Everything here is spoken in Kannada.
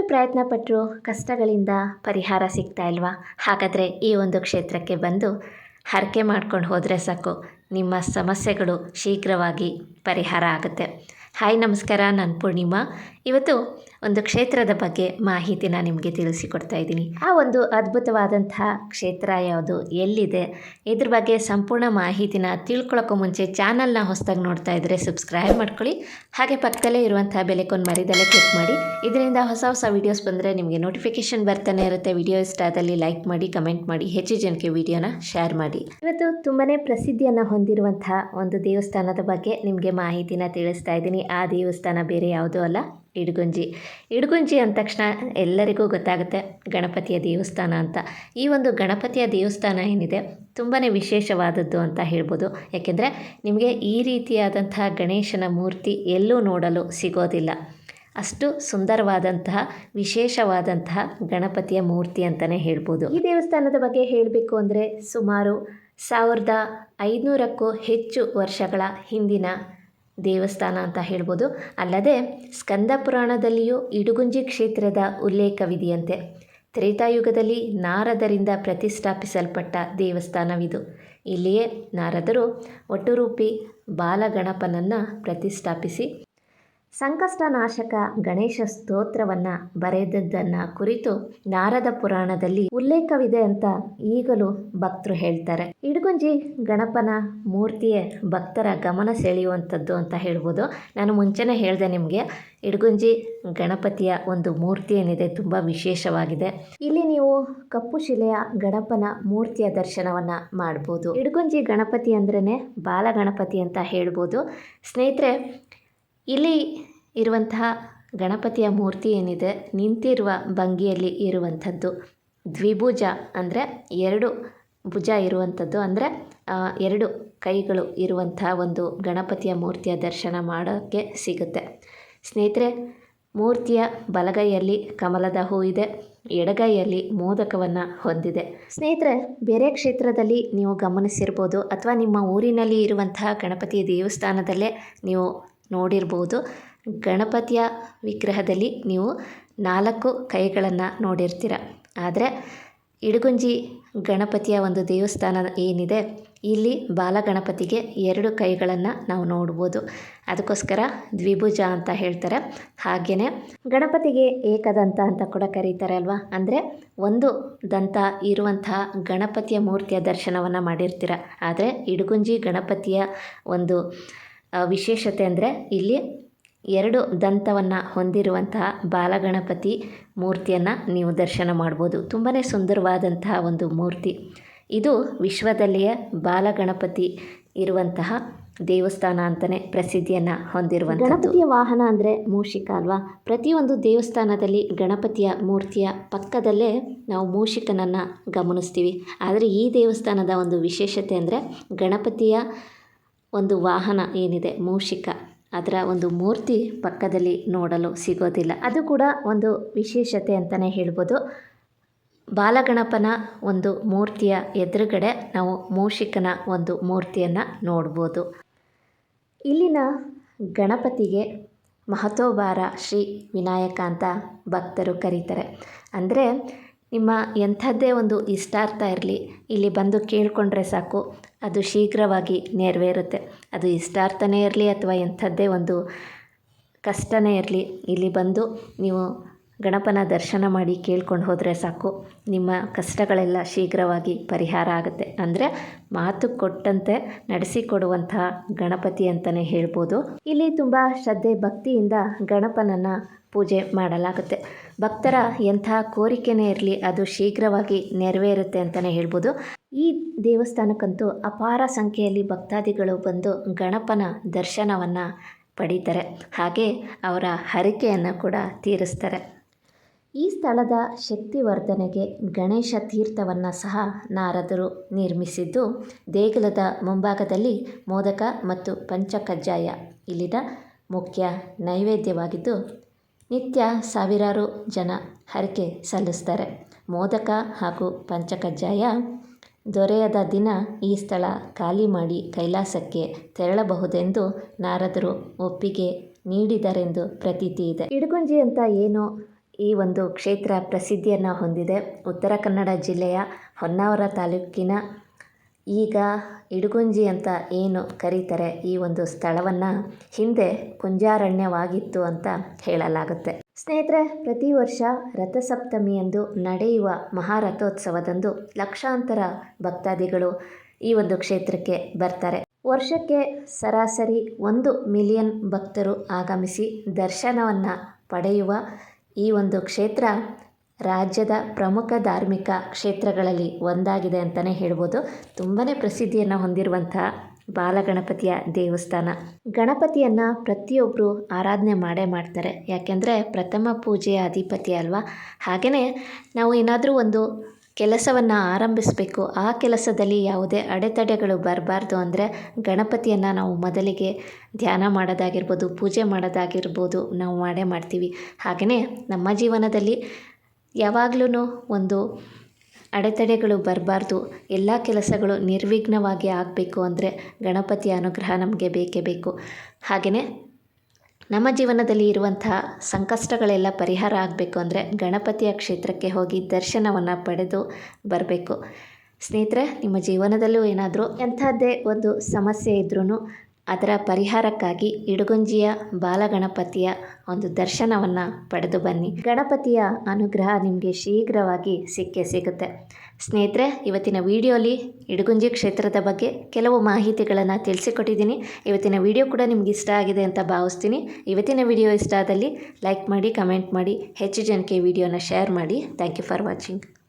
ಪ್ರಯತ್ನ ಪಟ್ಟರು ಕಷ್ಟಗಳಿಂದ ಪರಿಹಾರ ಸಿಗ್ತಾ ಇಲ್ವಾ? ಹಾಗಾದರೆ ಈ ಒಂದು ಕ್ಷೇತ್ರಕ್ಕೆ ಬಂದು ಹರಕೆ ಮಾಡ್ಕೊಂಡು ಹೋದರೆ ಸಾಕು. ನಿಮ್ಮ ಸಮಸ್ಯೆಗಳು ಶೀಘ್ರವಾಗಿ ಪರಿಹಾರ ಆಗುತ್ತೆ. ಹಾಯ್, ನಮಸ್ಕಾರ. ನಾನು ಪೂರ್ಣಿಮಾ. ಇವತ್ತು ಒಂದು ಕ್ಷೇತ್ರದ ಬಗ್ಗೆ ಮಾಹಿತಿನ ನಿಮಗೆ ತಿಳಿಸಿಕೊಡ್ತಾ ಇದ್ದೀನಿ. ಆ ಒಂದು ಅದ್ಭುತವಾದಂತಹ ಕ್ಷೇತ್ರ ಯಾವುದು, ಎಲ್ಲಿದೆ, ಇದ್ರ ಬಗ್ಗೆ ಸಂಪೂರ್ಣ ಮಾಹಿತಿನ ತಿಳ್ಕೊಳ್ಳೋಕ್ಕೂ ಮುಂಚೆ ಚಾನಲ್ನ ಹೊಸದಾಗಿ ನೋಡ್ತಾ ಇದ್ದರೆ ಸಬ್ಸ್ಕ್ರೈಬ್ ಮಾಡ್ಕೊಳ್ಳಿ. ಹಾಗೆ ಪಕ್ಕದಲ್ಲೇ ಇರುವಂಥ ಬೆಲೆಕೊಂಡು ಮರಿದಲ್ಲೇ ಕ್ಲಿಕ್ ಮಾಡಿ. ಇದರಿಂದ ಹೊಸ ಹೊಸ ವೀಡಿಯೋಸ್ ಬಂದರೆ ನಿಮಗೆ ನೋಟಿಫಿಕೇಷನ್ ಬರ್ತಾನೆ ಇರುತ್ತೆ. ವಿಡಿಯೋ ಇಷ್ಟ ಆದಲ್ಲಿ ಲೈಕ್ ಮಾಡಿ, ಕಮೆಂಟ್ ಮಾಡಿ, ಹೆಚ್ಚು ಜನಕ್ಕೆ ವಿಡಿಯೋನ ಶೇರ್ ಮಾಡಿ. ಇವತ್ತು ತುಂಬಾ ಪ್ರಸಿದ್ಧಿಯನ್ನು ಹೊಂದಿರುವಂತಹ ಒಂದು ದೇವಸ್ಥಾನದ ಬಗ್ಗೆ ನಿಮಗೆ ಮಾಹಿತಿನ ತಿಳಿಸ್ತಾ ಇದ್ದೀನಿ. ಆ ದೇವಸ್ಥಾನ ಬೇರೆ ಯಾವುದೂ ಅಲ್ಲ, ಇಡಗುಂಜಿ. ಇಡಗುಂಜಿ ಅಂದ ತಕ್ಷಣ ಎಲ್ಲರಿಗೂ ಗೊತ್ತಾಗುತ್ತೆ ಗಣಪತಿಯ ದೇವಸ್ಥಾನ ಅಂತ. ಈ ಒಂದು ಗಣಪತಿಯ ದೇವಸ್ಥಾನ ಏನಿದೆ ತುಂಬಾ ವಿಶೇಷವಾದದ್ದು ಅಂತ ಹೇಳ್ಬೋದು. ಯಾಕೆಂದರೆ ನಿಮಗೆ ಈ ರೀತಿಯಾದಂತಹ ಗಣೇಶನ ಮೂರ್ತಿ ಎಲ್ಲೂ ನೋಡಲು ಸಿಗೋದಿಲ್ಲ. ಅಷ್ಟು ಸುಂದರವಾದಂತಹ, ವಿಶೇಷವಾದಂತಹ ಗಣಪತಿಯ ಮೂರ್ತಿ ಅಂತಲೇ ಹೇಳ್ಬೋದು. ಈ ದೇವಸ್ಥಾನದ ಬಗ್ಗೆ ಹೇಳಬೇಕು ಅಂದರೆ ಸುಮಾರು ಸಾವಿರದ ಐದುನೂರಕ್ಕೂ ಹೆಚ್ಚು ವರ್ಷಗಳ ಹಿಂದಿನ ದೇವಸ್ಥಾನ ಅಂತ ಹೇಳ್ಬೋದು. ಅಲ್ಲದೆ ಸ್ಕಂದ ಪುರಾಣದಲ್ಲಿಯೂ ಇಡುಗುಂಜಿ ಕ್ಷೇತ್ರದ ಉಲ್ಲೇಖವಿದೆಯಂತೆ. ತ್ರೇತಾಯುಗದಲ್ಲಿ ನಾರದರಿಂದ ಪ್ರತಿಷ್ಠಾಪಿಸಲ್ಪಟ್ಟ ದೇವಸ್ಥಾನವಿದು. ಇಲ್ಲಿಯೇ ನಾರದರು ಒಟ್ಟುರೂಪಿ ಬಾಲಗಣಪನನ್ನು ಪ್ರತಿಷ್ಠಾಪಿಸಿ ಸಂಕಷ್ಟನಾಶಕ ಗಣೇಶ ಸ್ತೋತ್ರವನ್ನು ಬರೆದದ್ದನ್ನು ಕುರಿತು ನಾರದ ಪುರಾಣದಲ್ಲಿ ಉಲ್ಲೇಖವಿದೆ ಅಂತ ಈಗಲೂ ಭಕ್ತರು ಹೇಳ್ತಾರೆ. ಇಡಗುಂಜಿ ಗಣಪನ ಮೂರ್ತಿಯೇ ಭಕ್ತರ ಗಮನ ಸೆಳೆಯುವಂಥದ್ದು ಅಂತ ಹೇಳ್ಬೋದು. ನಾನು ಮುಂಚೆನೇ ಹೇಳಿದೆ ನಿಮಗೆ, ಇಡಗುಂಜಿ ಗಣಪತಿಯ ಒಂದು ಮೂರ್ತಿ ಏನಿದೆ ತುಂಬ ವಿಶೇಷವಾಗಿದೆ. ಇಲ್ಲಿ ನೀವು ಕಪ್ಪು ಶಿಲೆಯ ಗಣಪನ ಮೂರ್ತಿಯ ದರ್ಶನವನ್ನು ಮಾಡ್ಬೋದು. ಇಡಗುಂಜಿ ಗಣಪತಿ ಅಂದ್ರೇ ಬಾಲಗಣಪತಿ ಅಂತ ಹೇಳ್ಬೋದು. ಸ್ನೇಹಿತರೆ ಇಲ್ಲಿ ಇರುವಂತಹ ಗಣಪತಿಯ ಮೂರ್ತಿ ಏನಿದೆ, ನಿಂತಿರುವ ಭಂಗಿಯಲ್ಲಿ ಇರುವಂಥದ್ದು. ದ್ವಿಭುಜ ಅಂದರೆ ಎರಡು ಭುಜ ಇರುವಂಥದ್ದು. ಅಂದರೆ ಎರಡು ಕೈಗಳು ಇರುವಂತಹ ಒಂದು ಗಣಪತಿಯ ಮೂರ್ತಿಯ ದರ್ಶನ ಮಾಡೋಕ್ಕೆ ಸಿಗುತ್ತೆ. ಸ್ನೇಹಿತರೆ, ಮೂರ್ತಿಯ ಬಲಗೈಯಲ್ಲಿ ಕಮಲದ ಹೂ ಇದೆ, ಎಡಗೈಯಲ್ಲಿ ಮೋದಕವನ್ನು ಹೊಂದಿದೆ. ಸ್ನೇಹಿತರೆ, ಬೇರೆ ಕ್ಷೇತ್ರದಲ್ಲಿ ನೀವು ಗಮನಿಸಿರ್ಬೋದು, ಅಥವಾ ನಿಮ್ಮ ಊರಿನಲ್ಲಿ ಇರುವಂತಹ ಗಣಪತಿ ದೇವಸ್ಥಾನದಲ್ಲೇ ನೀವು ನೋಡಿರ್ಬೋದು. ಗಣಪತಿಯ ವಿಗ್ರಹದಲ್ಲಿ ನೀವು ನಾಲ್ಕು ಕೈಗಳನ್ನು ನೋಡಿರ್ತೀರ. ಆದರೆ ಇಡಗುಂಜಿ ಗಣಪತಿಯ ಒಂದು ದೇವಸ್ಥಾನ ಏನಿದೆ, ಇಲ್ಲಿ ಬಾಲಗಣಪತಿಗೆ ಎರಡು ಕೈಗಳನ್ನು ನಾವು ನೋಡ್ಬೋದು. ಅದಕ್ಕೋಸ್ಕರ ದ್ವಿಭುಜ ಅಂತ ಹೇಳ್ತಾರೆ. ಹಾಗೆಯೇ ಗಣಪತಿಗೆ ಏಕದಂತ ಅಂತ ಕೂಡ ಕರೀತಾರೆ ಅಲ್ವಾ? ಅಂದರೆ ಒಂದು ದಂತ ಇರುವಂತಹ ಗಣಪತಿಯ ಮೂರ್ತಿಯ ದರ್ಶನವನ್ನು ಮಾಡಿರ್ತೀರ. ಆದರೆ ಇಡಗುಂಜಿ ಗಣಪತಿಯ ಒಂದು ವಿಶೇಷತೆ ಅಂದರೆ ಇಲ್ಲಿ ಎರಡು ದಂತವನ್ನು ಹೊಂದಿರುವಂತಹ ಬಾಲಗಣಪತಿ ಮೂರ್ತಿಯನ್ನು ನೀವು ದರ್ಶನ ಮಾಡ್ಬೋದು. ತುಂಬಾ ಸುಂದರವಾದಂತಹ ಒಂದು ಮೂರ್ತಿ. ಇದು ವಿಶ್ವದಲ್ಲಿಯೇ ಬಾಲಗಣಪತಿ ಇರುವಂತಹ ದೇವಸ್ಥಾನ ಅಂತಲೇ ಪ್ರಸಿದ್ಧಿಯನ್ನು ಹೊಂದಿರುವಂಥ ಗಣಪತಿಯ ವಾಹನ ಅಂದರೆ ಮೂಷಿಕ ಅಲ್ವಾ? ಪ್ರತಿಯೊಂದು ದೇವಸ್ಥಾನದಲ್ಲಿ ಗಣಪತಿಯ ಮೂರ್ತಿಯ ಪಕ್ಕದಲ್ಲೇ ನಾವು ಮೂಷಿಕನನ್ನು ಗಮನಿಸ್ತೀವಿ. ಆದರೆ ಈ ದೇವಸ್ಥಾನದ ಒಂದು ವಿಶೇಷತೆ ಅಂದರೆ ಗಣಪತಿಯ ಒಂದು ವಾಹನ ಏನಿದೆ, ಮೂಷಿಕ. ಅದರ ಒಂದು ಮೂರ್ತಿ ಪಕ್ಕದಲ್ಲಿ ನೋಡಲು ಸಿಗೋದಿಲ್ಲ. ಅದು ಕೂಡ ಒಂದು ವಿಶೇಷತೆ ಅಂತಲೇ ಹೇಳ್ಬೋದು. ಬಾಲಗಣಪನ ಒಂದು ಮೂರ್ತಿಯ ಎದುರುಗಡೆ ನಾವು ಮೂಷಿಕನ ಒಂದು ಮೂರ್ತಿಯನ್ನು ನೋಡ್ಬೋದು. ಇಲ್ಲಿನ ಗಣಪತಿಗೆ ಮಹತೋಬಾರ ಶ್ರೀ ವಿನಾಯಕ ಅಂತ ಭಕ್ತರು ಕರೀತಾರೆ. ಅಂದರೆ ನಿಮ್ಮ ಎಂಥದ್ದೇ ಒಂದು ಇಷ್ಟಾರ್ಥ ಇರಲಿ, ಇಲ್ಲಿ ಬಂದು ಕೇಳಿಕೊಂಡ್ರೆ ಸಾಕು. ಅದು ಶೀಘ್ರವಾಗಿ ನೆರವೇರುತ್ತೆ. ಅದು ಇಷ್ಟಾರ್ಥನೇ ಇರಲಿ ಅಥವಾ ಎಂಥದ್ದೇ ಒಂದು ಕಷ್ಟನೇ ಇರಲಿ, ಇಲ್ಲಿ ಬಂದು ನೀವು ಗಣಪನ ದರ್ಶನ ಮಾಡಿ ಕೇಳ್ಕೊಂಡು ಹೋದರೆ ಸಾಕು. ನಿಮ್ಮ ಕಷ್ಟಗಳೆಲ್ಲ ಶೀಘ್ರವಾಗಿ ಪರಿಹಾರ ಆಗುತ್ತೆ. ಅಂದರೆ ಮಾತು ಕೊಟ್ಟಂತೆ ನಡೆಸಿಕೊಡುವಂತಹ ಗಣಪತಿ ಅಂತಲೇ ಹೇಳ್ಬೋದು. ಇಲ್ಲಿ ತುಂಬ ಶ್ರದ್ಧೆ, ಭಕ್ತಿಯಿಂದ ಗಣಪನನ್ನು ಪೂಜೆ ಮಾಡಲಾಗುತ್ತೆ. ಭಕ್ತರ ಎಂಥ ಕೋರಿಕೆನೇ ಇರಲಿ, ಅದು ಶೀಘ್ರವಾಗಿ ನೆರವೇರುತ್ತೆ ಅಂತಲೇ ಹೇಳ್ಬೋದು. ಈ ದೇವಸ್ಥಾನಕ್ಕಂತೂ ಅಪಾರ ಸಂಖ್ಯೆಯಲ್ಲಿ ಭಕ್ತಾದಿಗಳು ಬಂದು ಗಣಪನ ದರ್ಶನವನ್ನು ಪಡೀತಾರೆ. ಹಾಗೆ ಅವರ ಹರಿಕೆಯನ್ನು ಕೂಡ ತೀರಿಸ್ತಾರೆ. ಈ ಸ್ಥಳದ ಶಕ್ತಿವರ್ಧನೆಗೆ ಗಣೇಶ ತೀರ್ಥವನ್ನು ಸಹ ನಾರದರು ನಿರ್ಮಿಸಿದ್ದು, ದೇಗುಲದ ಮುಂಭಾಗದಲ್ಲಿ ಮೋದಕ ಮತ್ತು ಪಂಚಕಜ್ಜಾಯ ಇಲ್ಲಿನ ಮುಖ್ಯ ನೈವೇದ್ಯವಾಗಿದ್ದು, ನಿತ್ಯ ಸಾವಿರಾರು ಜನ ಹರಕೆ ಸಲ್ಲಿಸ್ತಾರೆ. ಮೋದಕ ಹಾಗೂ ಪಂಚಕಜ್ಜಾಯ ದೊರೆಯದ ದಿನ ಈ ಸ್ಥಳ ಖಾಲಿ ಮಾಡಿ ಕೈಲಾಸಕ್ಕೆ ತೆರಳಬಹುದೆಂದು ನಾರದರು ಒಪ್ಪಿಗೆ ನೀಡಿದರೆಂದು ಪ್ರತೀತಿ ಇದೆ. ಇಡಗುಂಜಿ ಅಂತ ಏನು ಈ ಒಂದು ಕ್ಷೇತ್ರ ಪ್ರಸಿದ್ಧಿಯನ್ನು ಹೊಂದಿದೆ. ಉತ್ತರ ಕನ್ನಡ ಜಿಲ್ಲೆಯ ಹೊನ್ನಾವರ ತಾಲೂಕಿನ ಈಗ ಇಡಗುಂಜಿ ಅಂತ ಏನು ಕರೀತಾರೆ ಈ ಒಂದು ಸ್ಥಳವನ್ನು ಹಿಂದೆ ಕುಂಜಾರಣ್ಯವಾಗಿತ್ತು ಅಂತ ಹೇಳಲಾಗುತ್ತೆ. ಸ್ನೇಹಿತರೆ, ಪ್ರತಿ ವರ್ಷ ರಥಸಪ್ತಮಿಯಂದು ನಡೆಯುವ ಮಹಾರಥೋತ್ಸವದಂದು ಲಕ್ಷಾಂತರ ಭಕ್ತಾದಿಗಳು ಈ ಒಂದು ಕ್ಷೇತ್ರಕ್ಕೆ ಬರ್ತಾರೆ. ವರ್ಷಕ್ಕೆ ಸರಾಸರಿ ಒಂದು ಮಿಲಿಯನ್ ಭಕ್ತರು ಆಗಮಿಸಿ ದರ್ಶನವನ್ನು ಪಡೆಯುವ ಈ ಒಂದು ಕ್ಷೇತ್ರ ರಾಜ್ಯದ ಪ್ರಮುಖ ಧಾರ್ಮಿಕ ಕ್ಷೇತ್ರಗಳಲ್ಲಿ ಒಂದಾಗಿದೆ ಅಂತಲೇ ಹೇಳ್ಬೋದು. ತುಂಬಾ ಪ್ರಸಿದ್ಧಿಯನ್ನು ಹೊಂದಿರುವಂತಹ ಬಾಲಗಣಪತಿಯ ದೇವಸ್ಥಾನ. ಗಣಪತಿಯನ್ನು ಪ್ರತಿಯೊಬ್ಬರು ಆರಾಧನೆ ಮಾಡೇ ಮಾಡ್ತಾರೆ. ಯಾಕೆಂದರೆ ಪ್ರಥಮ ಪೂಜೆಯ ಅಧಿಪತಿ ಅಲ್ವಾ? ಹಾಗೆಯೇ ನಾವು ಏನಾದರೂ ಒಂದು ಕೆಲಸವನ್ನು ಆರಂಭಿಸಬೇಕು. ಆ ಕೆಲಸದಲ್ಲಿ ಯಾವುದೇ ಅಡೆತಡೆಗಳು ಬರಬಾರ್ದು ಅಂದರೆ ಗಣಪತಿಯನ್ನು ನಾವು ಮೊದಲಿಗೆ ಧ್ಯಾನ ಮಾಡೋದಾಗಿರ್ಬೋದು, ಪೂಜೆ ಮಾಡೋದಾಗಿರ್ಬೋದು ನಾವು ಮಾಡೇ ಮಾಡ್ತೀವಿ. ಹಾಗೆಯೇ ನಮ್ಮ ಜೀವನದಲ್ಲಿ ಯಾವಾಗ್ಲೂ ಒಂದು ಅಡೆತಡೆಗಳು ಬರಬಾರ್ದು. ಎಲ್ಲ ಕೆಲಸಗಳು ನಿರ್ವಿಘ್ನವಾಗಿ ಆಗಬೇಕು ಅಂದರೆ ಗಣಪತಿಯ ಅನುಗ್ರಹ ನಮಗೆ ಬೇಕೇ ಬೇಕು. ಹಾಗೆಯೇ ನಮ್ಮ ಜೀವನದಲ್ಲಿ ಇರುವಂತಹ ಸಂಕಷ್ಟಗಳೆಲ್ಲ ಪರಿಹಾರ ಆಗಬೇಕು ಅಂದರೆ ಗಣಪತಿಯ ಕ್ಷೇತ್ರಕ್ಕೆ ಹೋಗಿ ದರ್ಶನವನ್ನು ಪಡೆದು ಬರಬೇಕು. ಸ್ನೇಹಿತರೆ, ನಿಮ್ಮ ಜೀವನದಲ್ಲೂ ಏನಾದರೂ ಎಂಥದ್ದೇ ಒಂದು ಸಮಸ್ಯೆ ಇದ್ರೂ ಅದರ ಪರಿಹಾರಕ್ಕಾಗಿ ಇಡಗುಂಜಿಯ ಬಾಲಗಣಪತಿಯ ಒಂದು ದರ್ಶನವನ್ನು ಪಡೆದು ಬನ್ನಿ. ಗಣಪತಿಯ ಅನುಗ್ರಹ ನಿಮಗೆ ಶೀಘ್ರವಾಗಿ ಸಿಕ್ಕೇ ಸಿಗುತ್ತೆ. ಸ್ನೇಹಿತರೆ, ಇವತ್ತಿನ ವಿಡಿಯೋಲಿ ಇಡಗುಂಜಿ ಕ್ಷೇತ್ರದ ಬಗ್ಗೆ ಕೆಲವು ಮಾಹಿತಿಗಳನ್ನು ತಿಳಿಸಿಕೊಟ್ಟಿದ್ದೀನಿ. ಇವತ್ತಿನ ವಿಡಿಯೋ ಕೂಡ ನಿಮ್ಗೆ ಇಷ್ಟ ಆಗಿದೆ ಅಂತ ಭಾವಿಸ್ತೀನಿ. ಇವತ್ತಿನ ವಿಡಿಯೋ ಇಷ್ಟ ಆದಲ್ಲಿ ಲೈಕ್ ಮಾಡಿ, ಕಮೆಂಟ್ ಮಾಡಿ, ಹೆಚ್ಚು ಜನಕ್ಕೆ ವಿಡಿಯೋನ ಶೇರ್ ಮಾಡಿ. Thank you for watching.